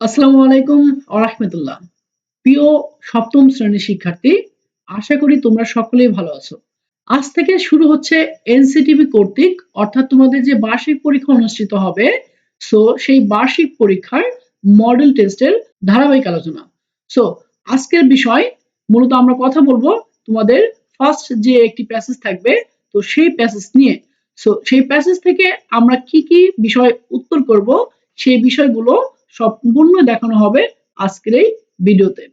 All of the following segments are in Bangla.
আসসালামু আলাইকুম আরহামতুল্লাহ প্রিয় সপ্তম শ্রেণির শিক্ষার্থী, আশা করি তোমরা সকলেই ভালো আছো। আজ থেকে শুরু হচ্ছে এনসিটিভি কর্তৃক, অর্থাৎ তোমাদের যে বার্ষিক পরীক্ষা অনুষ্ঠিত হবে সো সেই বার্ষিক পরীক্ষার মডেল টেস্টের ধারাবাহিক আলোচনা। সো আজকের বিষয়, মূলত আমরা কথা বলব তোমাদের ফার্স্ট যে একটি প্যাসেজ থাকবে, তো সেই প্যাসেজ নিয়ে। সো সেই প্যাসেজ থেকে আমরা কি কি বিষয় উত্তর করব, সেই বিষয়গুলো সম্পূর্ণ দেখানো হবে আজকের এই ভিডিওতে।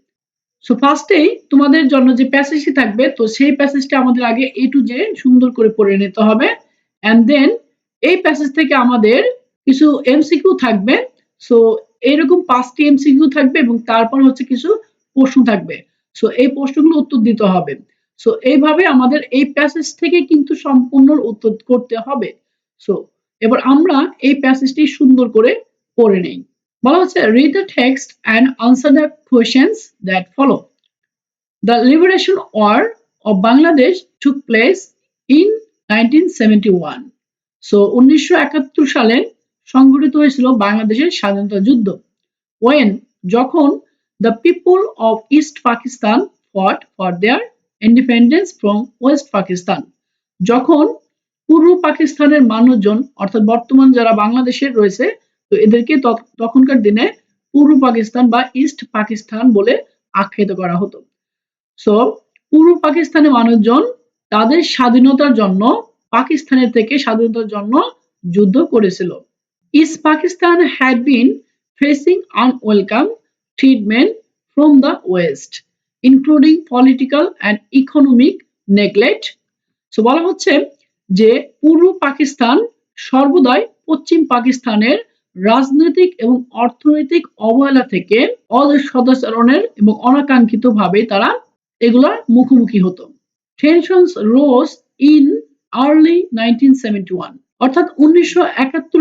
সো ফার্স্টেই তোমাদের জন্য যে প্যাসেজটি থাকবে, তো সেই প্যাসেজটা আমাদের আগে এ টু জে সুন্দর করে পড়ে নিতে হবে। অ্যান্ড দেন এই প্যাসেজ থেকে আমাদের কিছু এমসিকিউ থাকবে। সো এরকম পাঁচটি এমসিকিউ থাকবে এবং তারপর হচ্ছে কিছু প্রশ্ন থাকবে। সো এই প্রশ্নগুলো উত্তর দিতে হবে। সো এইভাবে আমাদের এই প্যাসেজ থেকে কিন্তু সম্পূর্ণ উত্তর করতে হবে। সো এবার আমরা এই প্যাসেজটি সুন্দর করে পড়ে নেই। বলা হচ্ছে read the text and answer the questions that follow. The liberation war of Bangladesh took place in 1971. So উনিশশো সালে সংঘটিত হয়েছিল বাংলাদেশের স্বাধীনতা যুদ্ধ when যখন the people of East Pakistan fought for their independence from West Pakistan যখন পূর্ব পাকিস্তানের মানুষজন অর্থাৎ বর্তমান যারা বাংলাদেশের রয়েছে তো এদেরকে তখনকার দিনে পূর্ব পাকিস্তান বা ইস্ট পাকিস্তান বলে আখ্যায়িত করা হতো। সো পূর্ব পাকিস্তানের মানুষজন তাদের স্বাধীনতার জন্য, পাকিস্তানের থেকে স্বাধীনতার জন্য যুদ্ধ করেছিল। East Pakistan had been facing unwelcome treatment from the west including political and economic neglect so বলা হচ্ছে যে, পূর্ব পাকিস্তান সর্বদাই পশ্চিম পাকিস্তানের রাজনৈতিক এবং অর্থনৈতিক অবহেলা থেকে অসদাচরণের এবং অনাকাঙ্ক্ষিত ভাবে তারা এগুলার মুখোমুখি হতো। Tensions rose in early nineteen অর্থাৎ উনিশশো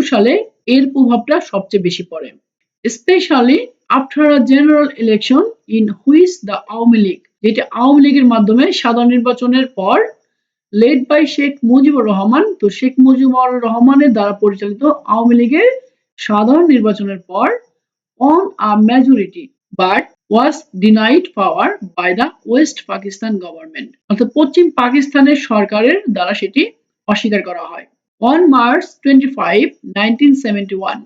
সালে এর প্রভাবটা সবচেয়ে বেশি পড়ে। Specially after a general election in which the Awami League যেটি আওয়ামী লীগের মাধ্যমে সাধারণ নির্বাচনের পর লেড বাই শেখ মুজিবুর রহমান, তো শেখ মুজিবুর রহমানের দ্বারা পরিচালিত আওয়ামী লীগের সাধারণ নির্বাচনের পর won a majority but was denied power by the west Pakistan government অর্থাৎ পশ্চিম পাকিস্তানের সরকারের দ্বারা সেটি অস্বীকার করা হয়। On March twenty five nineteen seventy one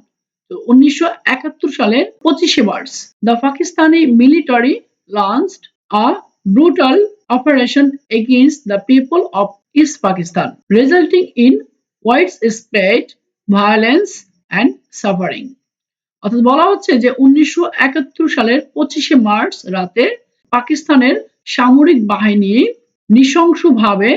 তো উনিশশো একাত্তর সালের পঁচিশে March the Pakistani military launched a brutal operation against the people of east Pakistan resulting in widespread violence and suffering অর্থাৎ বলা হচ্ছে যে উনিশশো সালের পঁচিশে মার্চ রাতে পাকিস্তানের সামরিক বাহিনী নৃশংসভাবে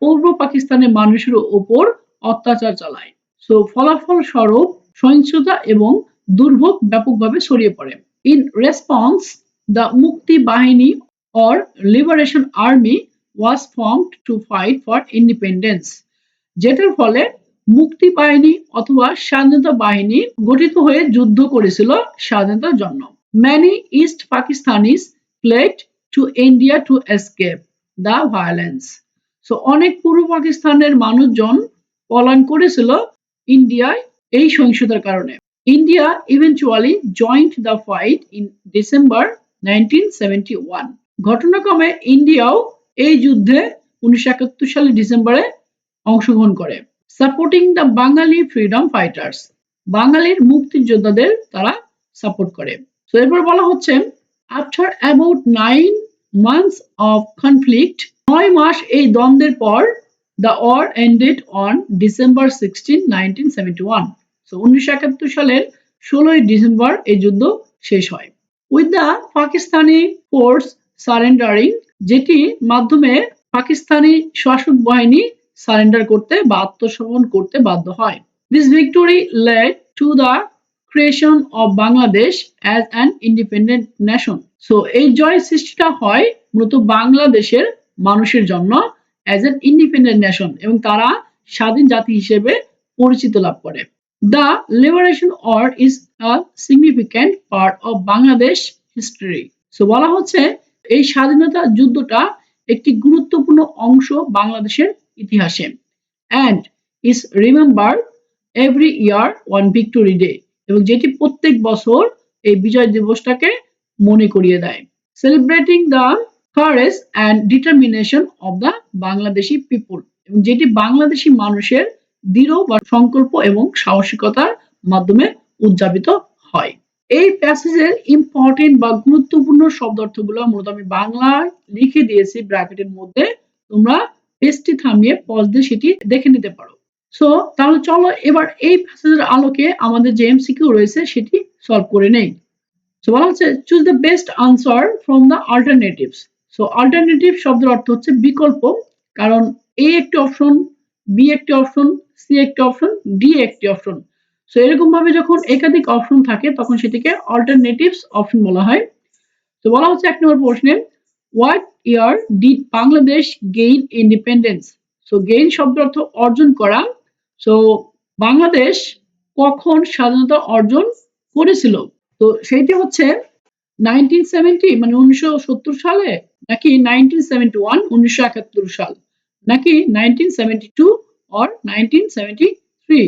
পূর্ব পাকিস্তানের মানুষের উপর অত্যাচার চালায়। সো ফলাফল স্বরূপ সহিংসতা এবং দুর্ভোগ ব্যাপকভাবে ছড়িয়ে পড়ে। In response the Mukti Bahini or liberation army was formed to fight for independence যেটার ফলে মুক্তি বাহিনী অথবা স্বাধীনতা বাহিনী গঠিত হয়ে যুদ্ধ করেছিল স্বাধীনতার জন্য। Many east Pakistanis fled to India to escape the violence so অনেক পূর্ব পাকিস্তানের মানুষজন পলায়ন করেছিল ইন্ডিয়ায় এই সহিংসতার কারণে। India eventually joined the fight in December nineteen ঘটনাক্রমে ইন্ডিয়াও এই যুদ্ধে উনিশশো সালের ডিসেম্বরে অংশগ্রহণ করে। Supporting the Bengali freedom fighters বাঙালির মুক্তিযোদ্ধাদের তারা সাপোর্ট করে। তো এরপর বলা হচ্ছে after about nine months of conflict নয় মাস এই দ্বন্দ্বের পর the war ended on December sixteen nineteen seventy one তো উনিশশো একাত্তর সালের ষোলোই ডিসেম্বর এই যুদ্ধ শেষ হয়। With the Pakistani force surrendering যেটি মাধ্যমে পাকিস্তানি শাসক বাহিনী সারেন্ডার করতে বা আত্মসমর্পণ করতে বাধ্য হয়। This victory led to the creation of Bangladesh as an independent nation so এই জয় সৃষ্টিটা হয় মূলত বাংলাদেশের মানুষের জন্য অ্যাজ অ্যান ইন্ডিপেন্ডেন্ট নেশন এবং তারা স্বাধীন জাতি হিসেবে পরিচিত লাভ করে। The liberation war is a significant part of Bangladesh history so বলা হচ্ছে এই স্বাধীনতা যুদ্ধটা একটি গুরুত্বপূর্ণ অংশ বাংলাদেশের ইতিহাসে and is remember every year on victory day এবং যেটি প্রত্যেক বছর এই বিজয় দিবসটাকে মনে করিয়ে দেয়। Celebrating the courage and determination of the Bangladeshi people এবং যেটি বাংলাদেশি মানুষের দৃঢ় বা সংকল্প এবং সাহসিকতার মাধ্যমে উদযাপিত হয়। এই প্যাসেজের ইম্পর্টেন্ট বা গুরুত্বপূর্ণ শব্দ শব্দার্থগুলো মূলত আমি বাংলায় লিখে দিয়েছি ব্র্যাকেটের মধ্যে তোমরা পেজটি থামিয়ে পজ দিয়ে সেটি দেখে নিতে পারো। সো তাহলে চলো এবার এই প্যাসেজের আলোকে আমাদের যে এমসিকিউ রয়েছে সেটি সলভ করে নেই। সো বলা হচ্ছে choose the best answer from the alternatives so alternative শব্দের অর্থ হচ্ছে বিকল্প, কারণ এ একটি অপশন বি একটি অপশন সি একটি অপশন ডি একটি অপশন সো এরকম ভাবে যখন একাধিক অপশন থাকে, তখন সেটিকে অল্টারনেটিভস অপশন বলা হয়। তো বলা হচ্ছে এক নম্বর প্রশ্নে what year did Bangladesh gain independence so gain শব্দ অর্থ অর্জন করা। সো বাংলাদেশ কখন স্বাধীনতা অর্জন করেছিল? তো সেইটি হচ্ছে নাইনটিন সেভেন্টি মানে উনিশশো সত্তর সালে, নাকি নাইনটিন সেভেন্টি ওয়ান উনিশশো একাত্তর সাল, নাকি nineteen seventy two or nineteen seventy three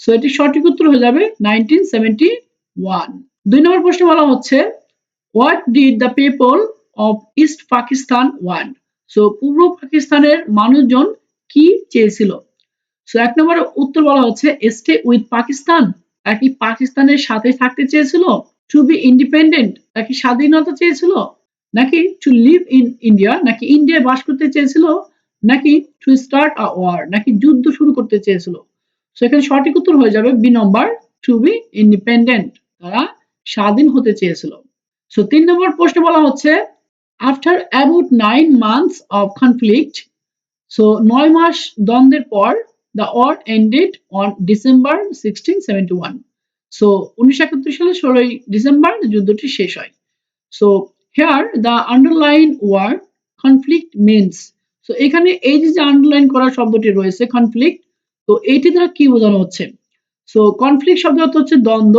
so এটি সঠিক উত্তর হয়ে যাবে নাইনটিন সেভেন্টি ওয়ান দুই নম্বর প্রশ্ন বলা হচ্ছে what did the people of east Pakistan want so পূর্ব পাকিস্তানের মানুষজন কি চেয়েছিল? সো এক নম্বর উত্তর বলা হচ্ছে স্টে উইথ পাকিস্তান নাকি পাকিস্তানের সাথে থাকতে চেয়েছিল? টু বি ইন্ডিপেন্ডেন্ট নাকি স্বাধীনতা চেয়েছিল? নাকি টু লিভ ইন ইন্ডিয়া নাকি ইন্ডিয়ায় বাস করতে চেয়েছিল? নাকি টু স্টার্ট আ ওয়ার নাকি যুদ্ধ শুরু করতে চেয়েছিল? সো এখানে সঠিক উত্তর হয়ে যাবে B number to be independent তারা স্বাধীন হতে চেয়েছিল। সো তিন নম্বর প্রশ্ন বলা হচ্ছে after about nine months of conflict so নয় মাস দ্বন্দ্বের পর the war ended on December sixteen seventy one so উনিশশো একাত্তর সালে ষোলোই ডিসেম্বর যুদ্ধটি শেষ হয়। So here the underline word conflict means so এখানে এই যে যে আন্ডারলাইন করা শব্দটি রয়েছে কনফ্লিক্ট তো এইটি দ্বারা কি বোঝানো হচ্ছে? সো কনফ্লিক্ট শব্দ হচ্ছে দ্বন্দ্ব।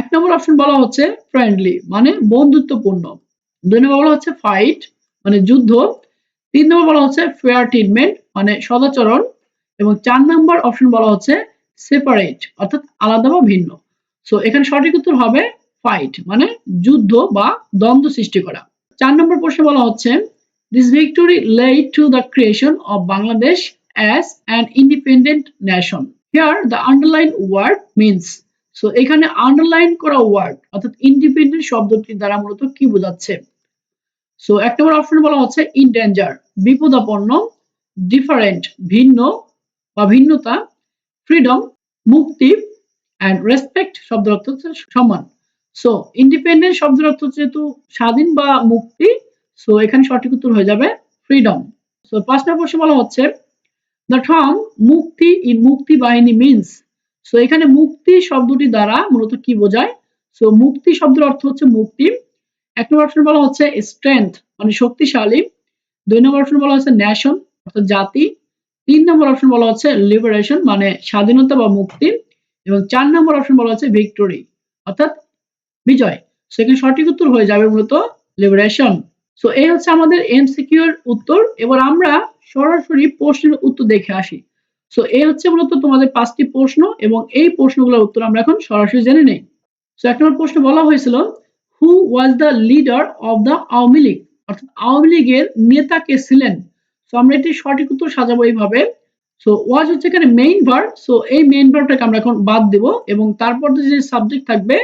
এক নম্বর অপশন বলা হচ্ছে ফ্রেন্ডলি মানে বন্ধুত্বপূর্ণ। দুই নম্বর বলা হচ্ছে ফাইট মানে যুদ্ধ। তিন নম্বর বলা হচ্ছে ফেয়ার ট্রিটমেন্ট মানে সদাচরণ। এবং চার নম্বর অপশন বলা হচ্ছে সেপারেট অর্থাৎ আলাদা বা ভিন্ন। সো এখানে সঠিক উত্তর হবে ফাইট মানে যুদ্ধ বা দ্বন্দ্ব সৃষ্টি করা। চার নম্বর প্রশ্ন বলা হচ্ছে this victory led to the creation of Bangladesh as an independent nation here the underline word means so এখানে আন্ডারলাইন করা ওয়ার্ড অর্থাৎ ইন্ডিপেন্ডেন্ট শব্দটি দ্বারা মূলত কি বোঝাচ্ছে? সো এক নম্বর অপশন বলা হচ্ছে ইন ডেঞ্জার বিপদাপন্ন ডিফারেন্ট ভিন্ন বা ভিন্নতা ফ্রিডম মুক্তি অ্যান্ড রেসপেক্ট শব্দের অর্থ হচ্ছে সম্মান সো ইন্ডিপেন্ডেন্ট শব্দের অর্থ হচ্ছে যেহেতু স্বাধীন বা মুক্তি সো এখানে সঠিক উত্তর হয়ে যাবে ফ্রিডম সো পাঁচ নম্বর প্রশ্ন বলা হচ্ছে দ্য টার্ম মুক্তি ইন মুক্তি বাহিনী মিনস সো এখানে মুক্তি শব্দটি দ্বারা মূলত কি বোঝায়? সো মুক্তি শব্দের অর্থ হচ্ছে মুক্তি। এক নম্বর অপশন বলা হচ্ছে স্ট্রেংথ মানে শক্তিশালী। দুই নম্বর অপশন বলা হচ্ছে ন্যাশন অর্থাৎ জাতি। তিন নম্বর অপশন বলা হচ্ছে লিবারেশন মানে স্বাধীনতা বা মুক্তি। এবং চার নম্বর অপশন বলা হচ্ছে ভিক্টোরি অর্থাৎ বিজয়। সেখানে সঠিক উত্তর হয়ে যাবে মূলত লিবারেশন সো এই হচ্ছে আমাদের এমসিকিউ এর উত্তর। এবার আমরা সরাসরি প্রশ্নের উত্তর দেখে আসি। সো এই হচ্ছে মূলত তোমাদের পাঁচটি প্রশ্ন এবং এই প্রশ্নগুলোর উত্তর আমরা এখন সরাসরি জেনে নেই। সো এক নম্বর প্রশ্ন বলা হয়েছিল who was the leader of the Awami League? অর্থাৎ আওয়ামী লীগের নেতা কে ছিলেন? সো আমরা এটি সঠিক উত্তর সাজাবো এইভাবে। সো ওয়াজ হচ্ছে এখানে মেইন ভার্ব সো এই মেইন ভার্বটাকে আমরা এখন বাদ দেব এবং তারপর যে সাবজেক্ট থাকবে,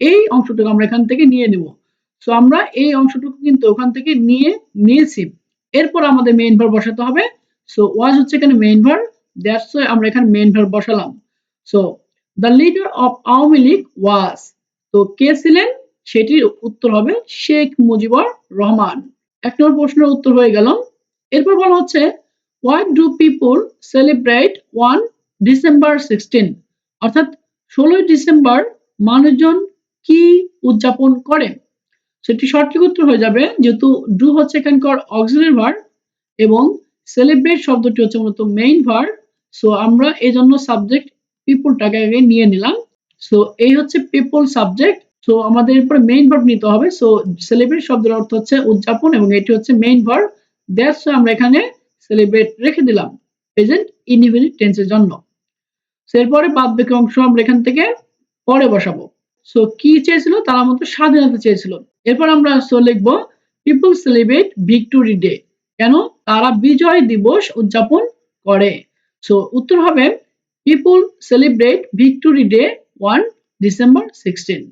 এই অংশটুকু আমরা এখান থেকে নিয়ে নেব। সো আমরা এই অংশটুকু কিন্তু ওখান থেকে নিয়ে নিয়েছি। এরপর আমাদের মেইন ভার্ব বসাতে হবে। সো ওয়াজ হচ্ছে এখানে মেইন ভার্ব দ্যাটস ওয়াই আমরা এখানে মেইন ভার্ব বসালাম। So the leader of Awami League was তো কে ছিলেন? সেটির উত্তর হবে শেখ মুজিবুর রহমান। এক নম্বর প্রশ্নের উত্তর হয়ে গেল। এরপর বলা হচ্ছে what do people celebrate on December sixteen অর্থাৎ ষোলোই ডিসেম্বর মানুষজন কি উদযাপন করে? সেটি সঠিক উত্তর হয়ে যাবে, যেহেতু ডু হচ্ছে এখানকার অক্সিলারি ভার্ব এবং সেলিব্রেট শব্দটি হচ্ছে মূলত মেইন ভার্ব সো আমরা এই জন্য সাবজেক্ট পিপুলটাকে আগে নিয়ে নিলাম। সো এই হচ্ছে পিপল সাবজেক্ট সো আমাদের এরপরে মেইন ভার্ব নিতে হবে। সো সেলিব্রেট শব্দের অর্থ হচ্ছে উদযাপন এবং এটি হচ্ছে মেইন ভার্ব দ্যাটস আমরা এখানে সেলিব্রেট রেখে দিলাম প্রেজেন্ট ইনডিফিনিট টেন্সের জন্য। এরপরে বাদ বাকি অংশ আমরা এখান থেকে পরে বসাবো। সো কি চেয়েছিল? তারা মতো স্বাধীনতা চেয়েছিল। এরপর আমরা সো লিখব পিপল সেলিব্রেট ভিক্টোরি ডে কেন? তারা বিজয় দিবস উদযাপন করে। সো উত্তর হবে people celebrate victory day on December sixteen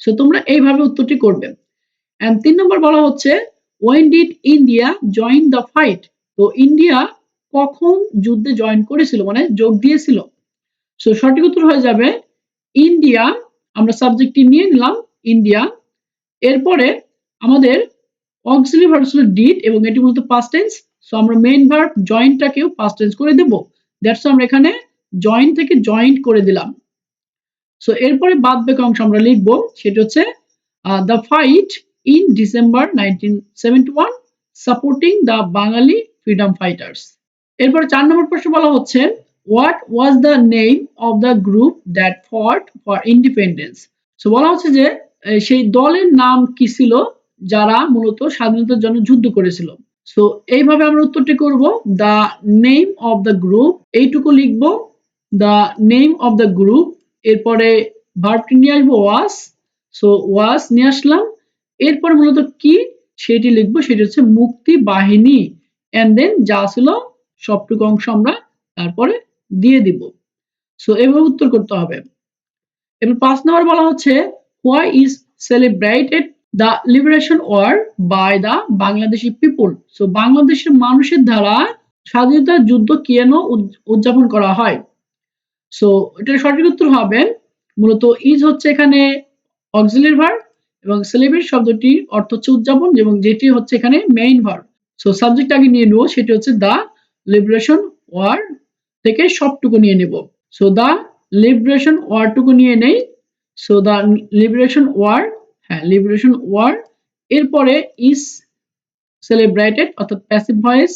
so তোমরা এইভাবে উত্তরটি করবে। এন্ড তিন নম্বর বলা হচ্ছে when did India join the fight তো ইন্ডিয়া কখন যুদ্ধে জয়েন করেছিল? মানে যোগ দিয়েছিল। সো সঠিক উত্তর হয়ে যাবে ইন্ডিয়া আমরা সাবজেক্টটি নিয়ে নিলাম ইন্ডিয়া এরপরে আমাদের অক্সিলি ভার্ব ডিড এবং এটি মূলত পাস্ট টেন্স সো আমরা মেইন ভার্ব জয়েন্টটাকেও পাস্ট টেন্স করে দেব। দ্যাটস আমরা এখানে জয়েন থেকে জয়েন্ট করে দিলাম। সো এরপরে বাদ বাকি অংশ আমরা লিখব, সেটা হচ্ছে the fight in December nineteen supporting the Bengali freedom fighters এরপরে চার নম্বর প্রশ্ন বলা হচ্ছে what was the name of the group that fought for independence so বলা হচ্ছে যে সেই দলের নাম কি ছিল, যারা মূলত স্বাধীনতার জন্য যুদ্ধ করেছিল? সো এইভাবে আমরা উত্তরটি করব the name of the group এইটুকু লিখব the name of the group এরপরে ভার্বটি নিয়ে আসব ওয়াস সো ওয়াস নিয়ে আসলাম, এরপর মূলত কি, সেটি লিখব, সেটি হচ্ছে মুক্তি বাহিনী অ্যান্ড দেন যা ছিল, সবটুকু অংশ আমরা তারপরে দিয়ে দিব। সো এভাবে উত্তর করতে হবে। এবার পাঁচ নম্বর বলা হচ্ছে why is celebrated the liberation war by the Bangladeshi people so বাংলাদেশের মানুষের দ্বারা স্বাধীনতা যুদ্ধ কেন উদ- উদযাপন করা হয়? সো এটার সঠিক উত্তর হবে, মূলত ইজ হচ্ছে এখানে অক্সিলিয়ারি ভার্ব এবং সেলিব্রেট শব্দটির অর্থ হচ্ছে উদযাপন এবং যেটি হচ্ছে এখানে মেইন ভার্ব সো সাবজেক্ট আগে নিয়ে নেব, সেটি হচ্ছে দ্য লিবারেশন ওয়ার থেকে সবটুকু নিয়ে নেব। সো দ্য লিবারেশন ওয়ারটুকু নিয়ে নেই। সো দ্য লিবারেশন ওয়ার হ্যাঁ লিবারেশন ওয়ার এরপরে ইজ সেলিব্রেটেড অর্থাৎ প্যাসিভ ভয়েস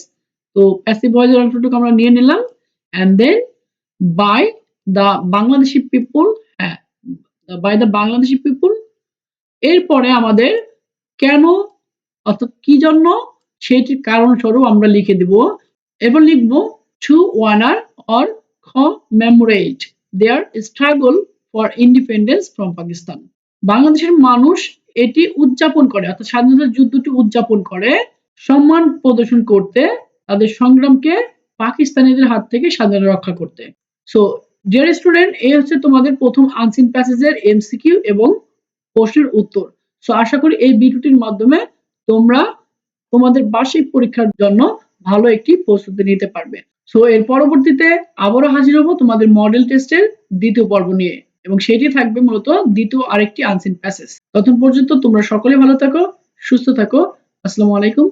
তো প্যাসিভ ভয়েসের অংশটুকু আমরা নিয়ে নিলাম and then by the Bangladeshi people হ্যাঁ বাই দ্য বাংলাদেশি পিপুল এরপরে আমাদের কেন, অর্থাৎ কি জন্য সেটির কারণ স্বরূপ আমরা লিখে দিব, এবার লিখব to honour or commemorate their struggle for independence from Pakistan বাংলাদেশের মানুষ এটি উদযাপন করে, অর্থাৎ স্বাধীনতা যুদ্ধটি উদযাপন করে, সম্মান প্রদর্শন করতে, তাদের সংগ্রামকে পাকিস্তানিদের হাত থেকে স্বাধীনতা রক্ষা করতে। সো ডিয়ার স্টুডেন্ট এই হচ্ছে তোমাদের প্রথম আনসিন প্যাসেজের এমসিকিউ এবং প্রশ্নের উত্তর। সো আশা করি এই ভিডিওটির মাধ্যমে তোমরা তোমাদের বার্ষিক পরীক্ষার জন্য ভালো একটি প্রস্তুতি নিতে পারবে। সো এর পরবর্তীতে আবারও হাজির হব তোমাদের মডেল টেস্টের দ্বিতীয় পর্ব নিয়ে। এবং সেটি থাকবে মূলত দ্বিতীয় আরেকটি আনসিন প্যাসেজ ততক্ষণ পর্যন্ত তোমরা সকলে ভালো থাকো, সুস্থ থাকো। আসসালামু আলাইকুম